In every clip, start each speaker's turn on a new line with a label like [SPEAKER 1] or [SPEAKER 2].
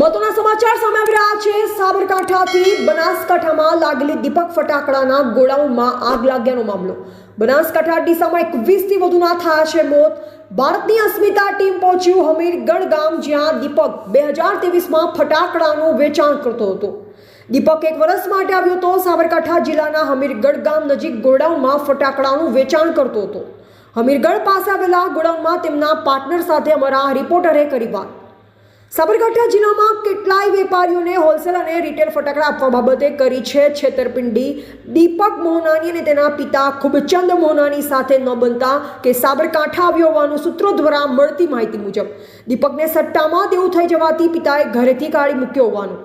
[SPEAKER 1] મહત્વના સમાચાર સામે રહ્યા છે. સાબરકાંઠાથી બનાસકાંઠામાં લાગેલી દીપક ફટાકડાના ગોડાઉનમાં આગ લાગ્યાનો મામલો. બનાસકાંઠા ડીસામાં એકવીસથી વધુના થયા છે મોત. ભારતની અસ્મિતા ટીમ પહોંચ્યું હમીરગઢ ગામ, જ્યાં દીપક બે હજાર ત્રેવીસમાં ફટાકડાનું વેચાણ કરતો હતો. દીપક એક વર્ષ માટે આવ્યો હતો. સાબરકાંઠા જિલ્લાના હમીરગઢ ગામ નજીક ગોડાઉનમાં ફટાકડાનું વેચાણ કરતો હતો. હમીરગઢ પાસે આવેલા ગોડાઉનમાં તેમના પાર્ટનર સાથે અમારા રિપોર્ટરે કરી વાત. સાબરકાંઠા જિલ્લામાં કેટલાય વેપારીઓને હોલસેલ અને રિટેલ ફટાકડા આપવા બાબતે કરી છે છેતરપિંડી. દીપક મોહનાની અને તેના પિતા ખુબચંદ મોહનાની સાથે ન બનતા કે સાબરકાંઠા આવ્યો હોવાનું સૂત્રો દ્વારા મળતી માહિતી મુજબ. દીપકને સટ્ટામાં દેવું થઈ જવાથી પિતાએ ઘરેથી કાઢી મૂક્યો હોવાનું.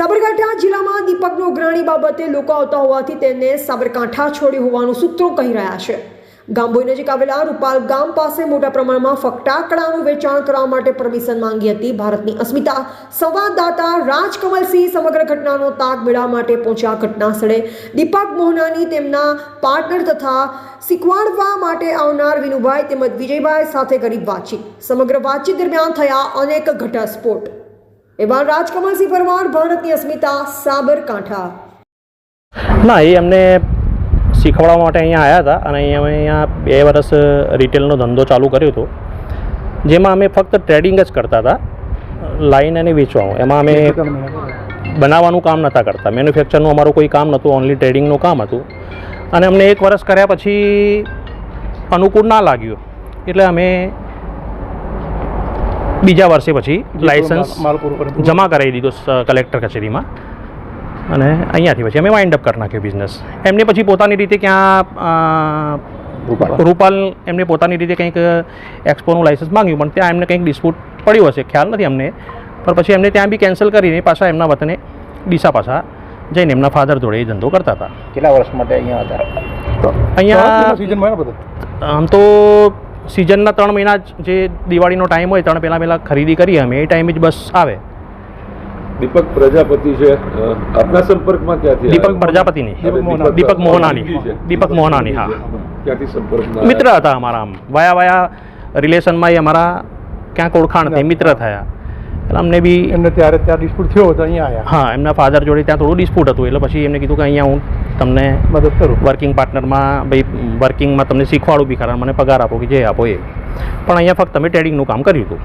[SPEAKER 1] સાબરકાંઠા જિલ્લામાં દીપકની ઉઘરાણી બાબતે લોકો આવતા હોવાથી તેને સાબરકાંઠા છોડ્યું હોવાનું સૂત્રો કહી રહ્યા છે. ગામભોઈ નજીક આવેલા રૂપાલ ગામ પાસે મોટા પ્રમાણમાં ફટાકડાનું વેચાણ કરવા માટે પરમિશન માંગી હતી. ભારતની અસ્મિતા સંવાદદાતા રાજકમલસિંહ સમગ્ર ઘટનાનો તાગ મેળવવા માટે પહોંચ્યા ઘટના સ્થળે દીપક મોહનાની તેમના પાર્ટનર તથા શીખવાડવા માટે આવનાર વિનુભાઈ તેમજ વિજયભાઈ સાથે કરી વાતચીત. સમગ્ર વાતચીત દરમિયાન થયા અનેક ઘટસ્ફોટ. એવા રાજકમલસિંહ પરમાર, ભારતની અસ્મિતા, સાબરકાંઠા.
[SPEAKER 2] ના, એ અમને શીખવાડવા માટે અહીંયા આવ્યા હતા અને અહીંયા અમે અહીંયા બે વર્ષ રિટેલનો ધંધો ચાલુ કર્યો હતો. જેમાં અમે ફક્ત ટ્રેડિંગ જ કરતા હતા લાઈન અને વેચવાનું. એમાં અમે બનાવવાનું કામ નહોતા કરતા. મેન્યુફેક્ચરનું અમારું કોઈ કામ નહોતું ઓનલી ટ્રેડિંગનું કામ હતું. અને અમને એક વર્ષ કર્યા પછી અનુકૂળ ના લાગ્યું. એટલે અમે બીજા વર્ષે પછી લાઇસન્સ જમા કરાવી દીધો કલેક્ટર કચેરીમાં. અને અહીંયાથી પછી અમે વાઇન્ડ અપ કરી નાખ્યો બિઝનેસ એમને પછી પોતાની રીતે ક્યાં રૂપાલ. એમને પોતાની રીતે કંઈક એક્સપોનું લાઇસન્સ માંગ્યું પણ ત્યાં એમને કંઈક ડિસ્પ્યુટ પડ્યું હશે ખ્યાલ નથી અમને. પણ પછી એમને ત્યાં બી કેન્સલ કરીને પાછા એમના વતને ડીસા પાછા જઈને એમના ફાધર જોડે એ ધંધો કરતા હતા.
[SPEAKER 3] કેટલા વર્ષ માટે અહીંયા હતા?
[SPEAKER 2] અહીંયા
[SPEAKER 3] સિઝનમાં
[SPEAKER 2] આમ તો સિઝનના ત્રણ મહિના જે દિવાળીનો ટાઈમ હોય ત્રણ પહેલાં પહેલાં ખરીદી કરીએ અમે એ ટાઈમે જ બસ આવે.
[SPEAKER 4] દીપક પ્રજાપતિ છે. આપના સંપર્કમાં ક્યાંથી
[SPEAKER 2] દીપક
[SPEAKER 4] પ્રજાપતિ
[SPEAKER 2] પ્રજાપતિની. દીપક મોહનાની. દીપક મોહનાની હા.
[SPEAKER 4] ક્યાંથી સંપર્ક
[SPEAKER 2] મિત્ર હતા અમારા આમ. વાયા વાયા રિલેશનમાં એ અમારા ક્યાંક ઓળખાણ થઈ મિત્ર થયા. એટલે અમને બી
[SPEAKER 3] એમને ત્યારે ત્યાં ડિસ્પ્યુટ થયો હતો અહીંયા આવ્યા.
[SPEAKER 2] હા એમના ફાધર જોડે ત્યાં થોડું ડિસ્પ્યુટ હતું એટલે પછી એમને કીધું કે અહીંયા હું તમને
[SPEAKER 3] મદદ કરું.
[SPEAKER 2] વર્કિંગ પાર્ટનરમાં ભાઈ વર્કિંગમાં તમને શીખવાડું બી ખરા મને પગાર આપો કે જે આપો એ. પણ અહીંયા ફક્ત અમે ટ્રેડિંગનું કામ કર્યું હતું.